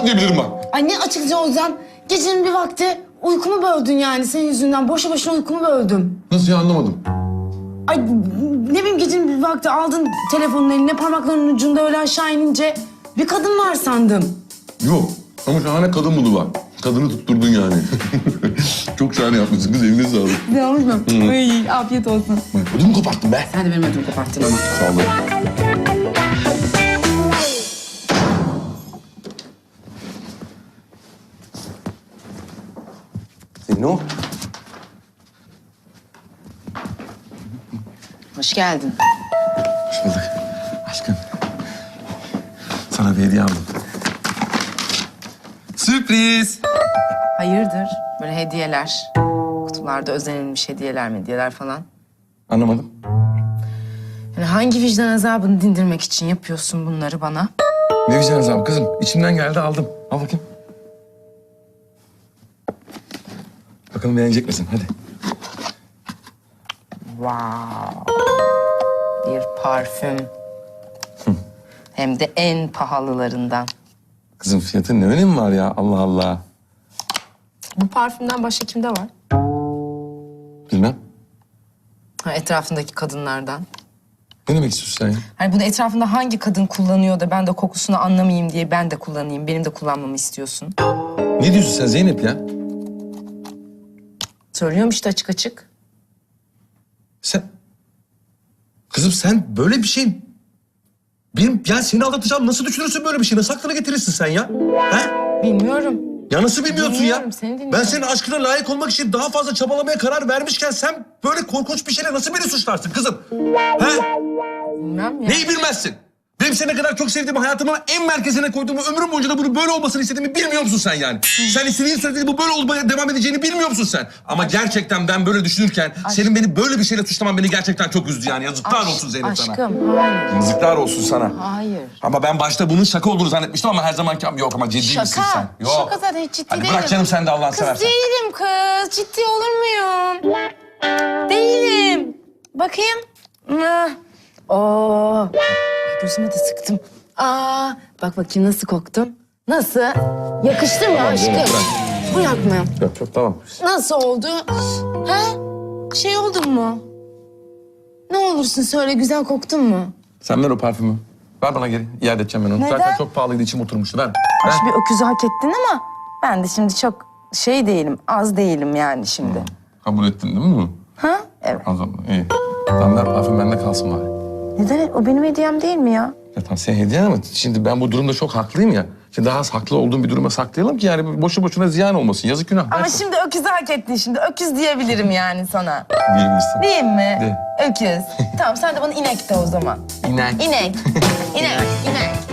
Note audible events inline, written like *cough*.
açıklayabilirim. Bak. Ay ne açıkça olacağım. Gecenin bir vakti uykumu böldün yani senin yüzünden. Boşu boşuna uykumu böldüm. Nasıl ya anlamadım. Ay ne bileyim gecenin bir vakti aldın telefonun eline parmaklarının ucunda öyle aşağı inince bir kadın var sandım. Yok. Ama şahane kadın budu var. Kadını tutturdun yani. *laughs* Çok şahane yapmışsın kız. Eline sağlık. Ne olmuş mu? Ay afiyet olsun. Ödümü koparttın be. Sen de benim ödümü koparttın ama. Sağ ol. Zeyno. Hoş geldin. Hoş bulduk. Aşkım. Sana bir hediye aldım. Sürpriz. Hayırdır? Böyle hediyeler. Kutularda özenilmiş hediyeler hediyeler falan. Anlamadım. Yani hangi vicdan azabını dindirmek için yapıyorsun bunları bana? Ne vicdan azabı kızım. İçimden geldi aldım. Al bakayım. Bakalım beğenecek misin? Hadi. Wow. Bir parfüm. Hem de en pahalılarından. Kızım fiyatın ne önemi var ya? Allah Allah. Bu parfümden başka kimde var? Bilmem. Ha, etrafındaki kadınlardan. Ne demek istiyorsun sen ya? Hani bunu etrafında hangi kadın kullanıyor da ben de kokusunu anlamayayım diye ben de kullanayım. Benim de kullanmamı istiyorsun. Ne diyorsun sen Zeynep ya? Söylüyorum işte açık açık. Sen... Kızım sen böyle bir şey... Benim, ya seni aldatacağım nasıl düşünürsün böyle bir şey? Nasıl aklına getirirsin sen ya? He? Bilmiyorum. Ya nasıl bilmiyorsun Dinliyorum, ya? seni dinliyorum. Ben senin aşkına layık olmak için daha fazla çabalamaya karar vermişken sen böyle korkunç bir şeyle nasıl beni suçlarsın kızım? He? Bilmem ya. Neyi bilmezsin? Benim seni ne kadar çok sevdiğimi, hayatımın en merkezine koyduğumu, ömrüm boyunca da bunu böyle olmasını istediğimi bilmiyor musun sen yani? Sen istediğin sürece bu böyle olmaya devam edeceğini bilmiyor musun sen? Ama gerçekten ben böyle düşünürken senin beni böyle bir şeyle suçlaman beni gerçekten çok üzdü yani. Yazıklar olsun Zeynep sana. Aşkım hayır. Yazıklar olsun sana. Hayır. Ama ben başta bunun şaka olduğunu zannetmiştim ama her zamanki yok ama ciddi misin Şaka. sen? Yok. Şaka zaten hiç ciddi Hadi değilim. bırak canım sen de Allah'ını Kız seversen. değilim kız. Ciddi olur muyum? Değilim. Bakayım. Ah. Oo. Gözüme de sıktım. Aa, bak bakayım nasıl koktum. Nasıl? Yakıştı mı aşkım? bırak. Bırak mı? Yok çok tamam. Nasıl oldu? Ha? Şey oldun mu? Ne olursun söyle güzel koktun mu? Sen ver o parfümü. Ver bana geri. İade edeceğim ben onu. Neden? Zaten çok pahalıydı içim oturmuştu. Ver. ver. Hoş bir öküzü hak ettin ama ben de şimdi çok şey değilim, az değilim yani şimdi. Kabul ettin değil mi? Ha? Evet. Zaman iyi. Tamam ver parfüm bende kalsın bari. Neden? O benim hediyem değil mi ya? Ya tamam sen hediyen ama şimdi ben bu durumda çok haklıyım ya. Şimdi daha az haklı olduğum bir duruma saklayalım ki yani boşu boşuna ziyan olmasın. Yazık günah. Ama Ver. şimdi öküzü hak ettin şimdi. Öküz diyebilirim yani sana. Diyebilirsin. Değil mi? De. Öküz. *laughs* tamam sen de bana inek de o zaman. İnek. İnek. *laughs* İnek. İnek.